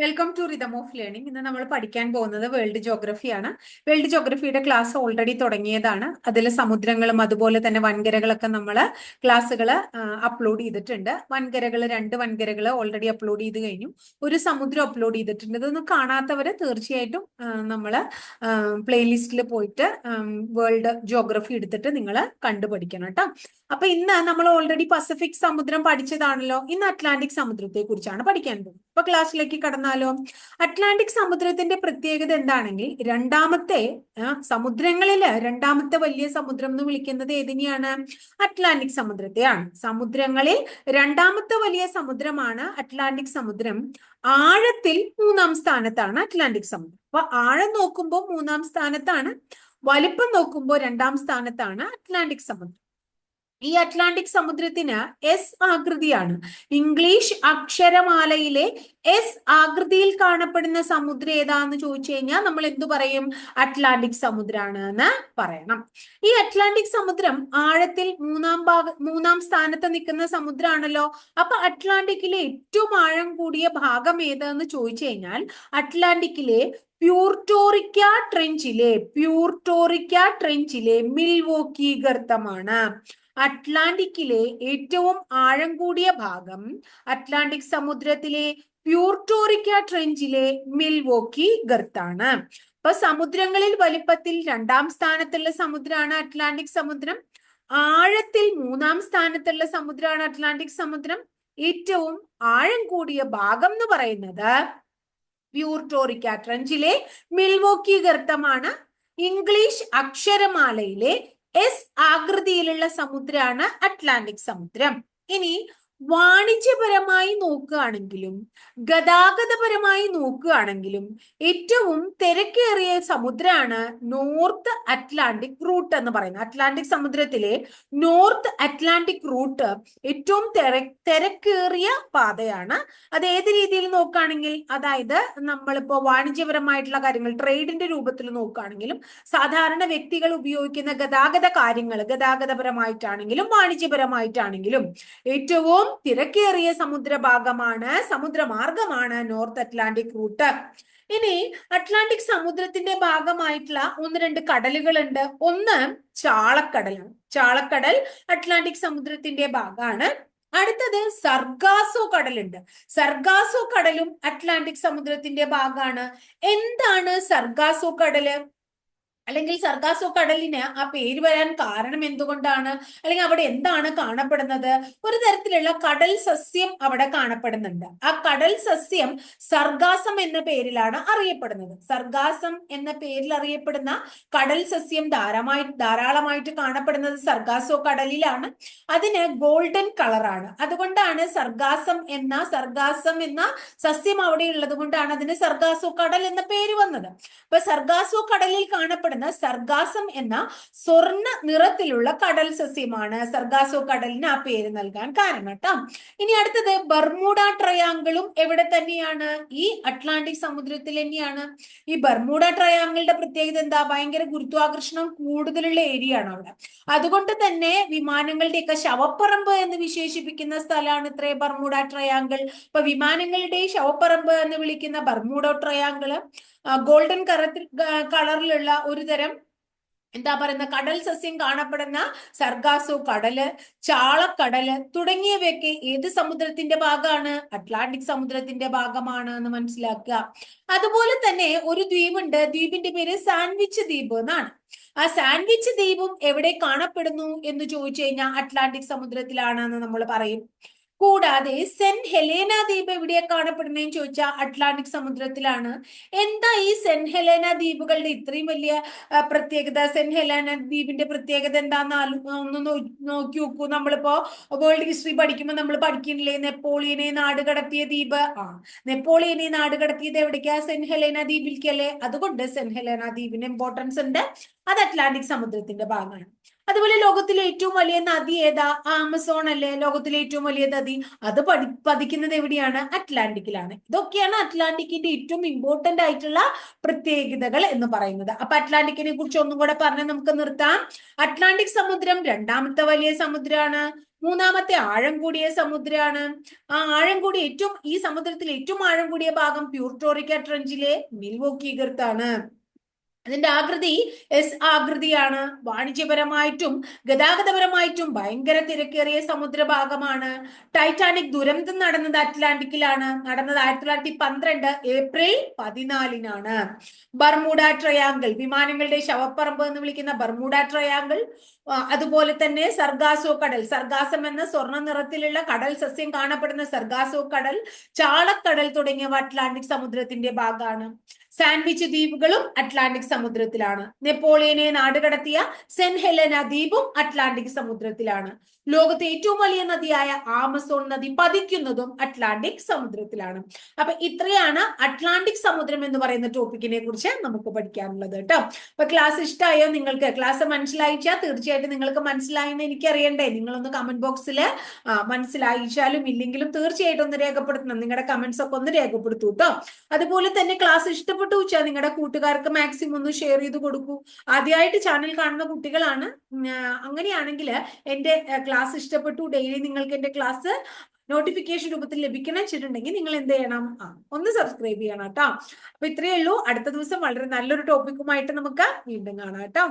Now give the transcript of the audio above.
Welcome to rhythm of learning ഇന്ന് നമ്മൾ പഠിക്കാൻ പോകുന്നത് വേൾഡ് ജോഗ്രഫിയാണ് വേൾഡ് ജോഗ്രഫിയുടെ ക്ലാസ് ഓൾറെഡി തുടങ്ങിയതാണ്. അതിൽ സമുദ്രങ്ങളും അതുപോലെ തന്നെ വൻകരകളൊക്കെ നമ്മൾ ക്ലാസ്സുകൾ അപ്ലോഡ് ചെയ്തിട്ടുണ്ട്. വൻകരകൾ രണ്ട് വൻകരകൾ ഓൾറെഡി അപ്ലോഡ് ചെയ്ത് കഴിഞ്ഞു. ഒരു സമുദ്രം അപ്ലോഡ് ചെയ്തിട്ടുണ്ട്. ഇതൊന്നും കാണാത്തവർ തീർച്ചയായിട്ടും നമ്മൾ പ്ലേലിസ്റ്റിൽ പോയിട്ട് വേൾഡ് ജോഗ്രഫി എടുത്തിട്ട് നിങ്ങൾ കണ്ടുപഠിക്കണം കേട്ടോ. അപ്പൊ ഇന്ന് നമ്മൾ ഓൾറെഡി പസഫിക് സമുദ്രം പഠിച്ചതാണല്ലോ. ഇന്ന് അറ്റ്ലാന്റിക് സമുദ്രത്തെ കുറിച്ചാണ് പഠിക്കാൻ പോകുന്നത്. അപ്പൊ ക്ലാസ്സിലേക്ക് കടന്നാലോ? അറ്റ്ലാന്റിക് സമുദ്രത്തിന്റെ പ്രത്യേകത എന്താണെങ്കിൽ രണ്ടാമത്തെ സമുദ്രങ്ങളിൽ രണ്ടാമത്തെ വലിയ സമുദ്രം എന്ന് വിളിക്കുന്നത് ഏതിനെയാണ്? അറ്റ്ലാന്റിക് സമുദ്രത്തെയാണ്. സമുദ്രങ്ങളിൽ രണ്ടാമത്തെ വലിയ സമുദ്രമാണ് അറ്റ്ലാന്റിക് സമുദ്രം. ആഴത്തിൽ മൂന്നാം സ്ഥാനത്താണ് അറ്റ്ലാന്റിക് സമുദ്രം. അപ്പൊ ആഴം നോക്കുമ്പോൾ മൂന്നാം സ്ഥാനത്താണ് വലിപ്പം നോക്കുമ്പോൾ രണ്ടാം സ്ഥാനത്താണ് അറ്റ്ലാന്റിക് സമുദ്രം. ഈ അറ്റ്ലാന്റിക് സമുദ്രത്തിന് എസ് ആകൃതിയാണ്. ഇംഗ്ലീഷ് അക്ഷരമാലയിലെ എസ് ആകൃതിയിൽ കാണപ്പെടുന്ന സമുദ്രം ഏതാന്ന് ചോദിച്ചു കഴിഞ്ഞാൽ നമ്മൾ എന്തു പറയും? അറ്റ്ലാന്റിക് സമുദ്രമാണ് എന്ന് പറയണം. ഈ അറ്റ്ലാന്റിക് സമുദ്രം ആഴത്തിൽ മൂന്നാം ഭാഗ മൂന്നാം സ്ഥാനത്ത് നിൽക്കുന്ന സമുദ്രമാണല്ലോ അപ്പൊ അറ്റ്ലാന്റിക്കിലെ ഏറ്റവും ആഴം കൂടിയ ഭാഗം ഏതെന്ന് ചോദിച്ചു കഴിഞ്ഞാൽ അറ്റ്ലാന്റിക്കിലെ പ്യൂർട്ടോറിക്ക ട്രെഞ്ചിലെ പ്യൂർട്ടോറിക്ക ട്രെഞ്ചിലെ മിൽവോക്കി ഗർത്തമാണ്. അറ്റ്ലാന്റിക്കിലെ ഏറ്റവും ആഴം കൂടിയ ഭാഗം അറ്റ്ലാന്റിക് സമുദ്രത്തിലെ പ്യൂർട്ടോറിക്ക ട്രെഞ്ചിലെ മിൽവോക്കി ഗർത്താണ്. അപ്പൊ സമുദ്രങ്ങളിൽ വലിപ്പത്തിൽ രണ്ടാം സ്ഥാനത്തുള്ള സമുദ്രമാണ് അറ്റ്ലാന്റിക് സമുദ്രം. ആഴത്തിൽ മൂന്നാം സ്ഥാനത്തുള്ള സമുദ്രമാണ് അറ്റ്ലാന്റിക് സമുദ്രം. ഏറ്റവും ആഴം കൂടിയ ഭാഗം എന്ന് പറയുന്നത് പ്യൂർട്ടോറിക്ക ട്രെഞ്ചിലെ മിൽവോക്കി ഗർത്തമാണ്. ഇംഗ്ലീഷ് അക്ഷരമാലയിലെ എസ് ആകൃതിയിലുള്ള സമുദ്രമാണ് അറ്റ്ലാന്റിക് സമുദ്രം. ഇനി വാണിജ്യപരമായി നോക്കുകയാണെങ്കിലും ഗതാഗതപരമായി നോക്കുകയാണെങ്കിലും ഏറ്റവും തിരക്കേറിയ സമുദ്രമാണ് നോർത്ത് അറ്റ്ലാന്റിക് റൂട്ട് എന്ന് പറയുന്നത്. അറ്റ്ലാന്റിക് സമുദ്രത്തിലെ നോർത്ത് അറ്റ്ലാന്റിക് റൂട്ട് ഏറ്റവും തിര തിരക്കേറിയ പാതയാണ്. അത് ഏത് രീതിയിൽ നോക്കുകയാണെങ്കിൽ അതായത് നമ്മളിപ്പോ വാണിജ്യപരമായിട്ടുള്ള കാര്യങ്ങൾ ട്രേഡിന്റെ രൂപത്തിൽ നോക്കുകയാണെങ്കിലും സാധാരണ വ്യക്തികൾ ഉപയോഗിക്കുന്ന ഗതാഗത കാര്യങ്ങൾ ഗതാഗതപരമായിട്ടാണെങ്കിലും വാണിജ്യപരമായിട്ടാണെങ്കിലും ഏറ്റവും തിരക്കേറിയ സമുദ്രഭാഗമാണ് സമുദ്രമാർഗമാണ് നോർത്ത് അറ്റ്ലാന്റിക് റൂട്ട് ഇനി അറ്റ്ലാന്റിക് സമുദ്രത്തിന്റെ ഭാഗമായിട്ടുള്ള ഒന്ന് രണ്ട് കടലുകളുണ്ട്. ഒന്ന് ചാളക്കടലാണ് ചാളക്കടൽ അറ്റ്ലാന്റിക് സമുദ്രത്തിന്റെ ഭാഗമാണ്. അടുത്തത് സർഗാസോ കടലുണ്ട്. സർഗാസോ കടലും അറ്റ്ലാന്റിക് സമുദ്രത്തിന്റെ ഭാഗമാണ്. എന്താണ് സർഗാസോ കടൽ? അല്ലെങ്കിൽ സർഗാസോ കടലിന് ആ പേര് വരാൻ കാരണം എന്തുകൊണ്ടാണ്? അല്ലെങ്കിൽ അവിടെ എന്താണ് കാണപ്പെടുന്നത്? ഒരു തരത്തിലുള്ള കടൽ സസ്യം അവിടെ കാണപ്പെടുന്നുണ്ട്. ആ കടൽ സസ്യം സർഗാസം എന്ന പേരിലാണ് അറിയപ്പെടുന്നത്. സർഗാസം എന്ന പേരിൽ അറിയപ്പെടുന്ന കടൽ സസ്യം ധാരമായി ധാരാളമായിട്ട് കാണപ്പെടുന്നത് സർഗാസോ കടലിലാണ് അതിന് ഗോൾഡൻ കളറാണ്. അതുകൊണ്ടാണ് സർഗാസം എന്ന സർഗാസം എന്ന സസ്യം അവിടെ ഉള്ളത് കൊണ്ടാണ് അതിന് സർഗാസോ കടൽ എന്ന പേര് വന്നത്. അപ്പൊ സർഗാസോ കടലിൽ കാണപ്പെടുന്ന കാണപ്പെടുന്ന സർഗാസം എന്ന സ്വർണ നിറത്തിലുള്ള കടൽ സസ്യമാണ്. സർഗാസോ കടലിന് ആ പേര് നൽകാൻ കാരണം കേട്ടോ. ഇനി അടുത്തത് ബർമൂഡ ട്രയാങ്കിളും എവിടെ തന്നെയാണ്? ഈ അറ്റ്ലാന്റിക് സമുദ്രത്തിൽ തന്നെയാണ്. ഈ ബർമൂഡ ട്രയാങ്കിളുടെ പ്രത്യേകത എന്താ? ഭയങ്കര ഗുരുത്വാകർഷണം കൂടുതലുള്ള ഏരിയ ആണ് അവിടെ. അതുകൊണ്ട് തന്നെ വിമാനങ്ങളുടെയൊക്കെ ശവപ്പറമ്പ് എന്ന് വിശേഷിപ്പിക്കുന്ന സ്ഥലമാണ് ഇത്രേ ബർമൂഡ ട്രയാങ്കിൾ ഇപ്പൊ വിമാനങ്ങളുടെ ശവപ്പറമ്പ് എന്ന് വിളിക്കുന്ന ബർമൂഡ ട്രയാങ്കിൾ ഗോൾഡൻ കറത്തിൽ കളറിലുള്ള ഒരു തരം എന്താ പറയുന്ന കടൽ സസ്യം കാണപ്പെടുന്ന സർഗാസോ കടൽ ചാളക്കടൽ തുടങ്ങിയവയൊക്കെ ഏത് സമുദ്രത്തിന്റെ ഭാഗമാണ്? അറ്റ്ലാന്റിക് സമുദ്രത്തിന്റെ ഭാഗമാണ് എന്ന് മനസ്സിലാക്കുക. അതുപോലെ തന്നെ ഒരു ദ്വീപുണ്ട്. ദ്വീപിന്റെ പേര് സാൻഡ്വിച്ച് ദ്വീപ് എന്നാണ്. ആ സാൻഡ്വിച്ച് ദ്വീപും എവിടെ കാണപ്പെടുന്നു എന്ന് ചോദിച്ചു കഴിഞ്ഞാൽ അറ്റ്ലാന്റിക് സമുദ്രത്തിലാണെന്ന് നമ്മൾ പറയും. കൂടാതെ സെന്റ് ഹെലേന ദ്വീപ് എവിടെയാ കാണപ്പെടുന്നതെന്ന് ചോദിച്ചാൽ അറ്റ്ലാന്റിക് സമുദ്രത്തിലാണ്. എന്താ ഈ സെന്റ് ഹെലേന ദ്വീപുകളുടെ ഇത്രയും വലിയ പ്രത്യേകത? സെന്റ് ഹെലേന ദ്വീപിന്റെ പ്രത്യേകത എന്താന്ന് ഒന്ന് നോക്കി നോക്കൂ. നമ്മളിപ്പോ വേൾഡ് ഹിസ്റ്ററി പഠിക്കുമ്പോൾ നമ്മൾ പഠിക്കുന്നില്ലേ? നെപ്പോളിയനെ നാട് കടത്തിയ ദ്വീപ്. ആ നെപ്പോളിയനെ നാട് കടത്തിയത് എവിടേക്കാ? സെന്റ് ഹെലേന ദ്വീപിലേക്കല്ലേ അതുകൊണ്ട് സെന്റ് ഹെലേന ദ്വീപിന് ഇമ്പോർട്ടൻസ് ഉണ്ട്. അത് അറ്റ്ലാന്റിക് സമുദ്രത്തിന്റെ ഭാഗമാണ്. അതുപോലെ ലോകത്തിലെ ഏറ്റവും വലിയ നദി ഏതാ? ആമസോൺ അല്ലേ? ലോകത്തിലെ ഏറ്റവും വലിയ നദി. അത് പഠി പതിക്കുന്നത് എവിടെയാണ്? അറ്റ്ലാന്റിക്കിലാണ്. ഇതൊക്കെയാണ് അറ്റ്ലാന്റിക്കിന്റെ ഏറ്റവും ഇമ്പോർട്ടന്റ് ആയിട്ടുള്ള പ്രത്യേകതകൾ എന്ന് പറയുന്നത്. അപ്പൊ അറ്റ്ലാന്റിക്കിനെ കുറിച്ച് ഒന്നും കൂടെ പറഞ്ഞ് നമുക്ക് നിർത്താം. അറ്റ്ലാന്റിക് സമുദ്രം രണ്ടാമത്തെ വലിയ സമുദ്രമാണ് മൂന്നാമത്തെ ആഴം കൂടിയ സമുദ്രമാണ് ആ ആഴം കൂടിയ ഏറ്റവും ഈ സമുദ്രത്തിൽ ഏറ്റവും ആഴം കൂടിയ ഭാഗം പ്യൂർട്ടോറിക്ക ട്രഞ്ചിലെ മിൽവോക്കി ഗർത്താണ് അതിന്റെ ആകൃതി എസ് ആകൃതിയാണ്. വാണിജ്യപരമായിട്ടും ഗതാഗതപരമായിട്ടും ഭയങ്കര തിരക്കേറിയ സമുദ്രഭാഗമാണ്. ടൈറ്റാനിക് ദുരന്തം നടന്നത് അറ്റ്ലാന്റിക്കിലാണ്. നടന്നത് ആയിരത്തി തൊള്ളായിരത്തി പന്ത്രണ്ട് ഏപ്രിൽ പതിനാലിനാണ്. ബർമൂഡ ട്രയാങ്കിൾ വിമാനങ്ങളുടെ ശവപ്പറമ്പ് എന്ന് വിളിക്കുന്ന ബർമൂഡ ട്രയാങ്കിൾ അതുപോലെ തന്നെ സർഗാസോ കടൽ. സർഗാസം എന്ന സ്വർണ നിറത്തിലുള്ള കടൽ സസ്യം കാണപ്പെടുന്ന സർഗാസോ കടൽ ചാളക്കടൽ തുടങ്ങിയവ അറ്റ്ലാന്റിക് സമുദ്രത്തിന്റെ ഭാഗമാണ്. സാൻഡ്വിച്ച് ദ്വീപുകളും അറ്റ്ലാന്റിക് സമുദ്രത്തിലാണ്. നെപ്പോളിയനെ നാടുകടത്തിയ സെൻ ഹെലന ദ്വീപും അറ്റ്ലാന്റിക് സമുദ്രത്തിലാണ്. ലോകത്തെ ഏറ്റവും വലിയ നദിയായ ആമസോൺ നദി പതിക്കുന്നതും അറ്റ്ലാന്റിക് സമുദ്രത്തിലാണ്. അപ്പൊ ഇത്രയാണ് അറ്റ്ലാന്റിക് സമുദ്രം എന്ന് പറയുന്ന ടോപ്പിക്കിനെ കുറിച്ച് നമുക്ക് പഠിക്കാനുള്ളത് കേട്ടോ. അപ്പൊ ക്ലാസ് ഇഷ്ടമായോ നിങ്ങൾക്ക്? ക്ലാസ് മനസ്സിലായിച്ചാൽ തീർച്ചയായിട്ടും നിങ്ങൾക്ക് മനസ്സിലായെന്ന് എനിക്കറിയണ്ടേ. നിങ്ങളൊന്ന് കമന്റ് ബോക്സിൽ മനസ്സിലായിച്ചാലും ഇല്ലെങ്കിലും തീർച്ചയായിട്ടും ഒന്ന് രേഖപ്പെടുത്തണം. നിങ്ങളുടെ കമന്റ്സ് ഒക്കെ ഒന്ന് രേഖപ്പെടുത്തൂ കേട്ടോ. അതുപോലെ തന്നെ ക്ലാസ് ഇഷ്ടപ്പെട്ടു വെച്ചാൽ നിങ്ങളുടെ കൂട്ടുകാർക്ക് മാക്സിമം ഒന്ന് ഷെയർ ചെയ്ത് കൊടുക്കൂ. ആദ്യമായിട്ട് ചാനൽ കാണുന്ന കുട്ടികളാണ്. അങ്ങനെയാണെങ്കിൽ എന്റെ ക്ലാസ് ഇഷ്ടപ്പെട്ടു. ഡെയിലി നിങ്ങൾക്ക് എന്റെ ക്ലാസ് നോട്ടിഫിക്കേഷൻ രൂപത്തിൽ ലഭിക്കണം വെച്ചിട്ടുണ്ടെങ്കിൽ നിങ്ങൾ എന്ത് ചെയ്യണം? ആ ഒന്ന് സബ്സ്ക്രൈബ് ചെയ്യണം കേട്ടോ. അപ്പൊ ഇത്രയേ ഉള്ളൂ. അടുത്ത ദിവസം വളരെ നല്ലൊരു ടോപ്പിക്കുമായിട്ട് നമുക്ക് വീണ്ടും കാണാം കേട്ടോ.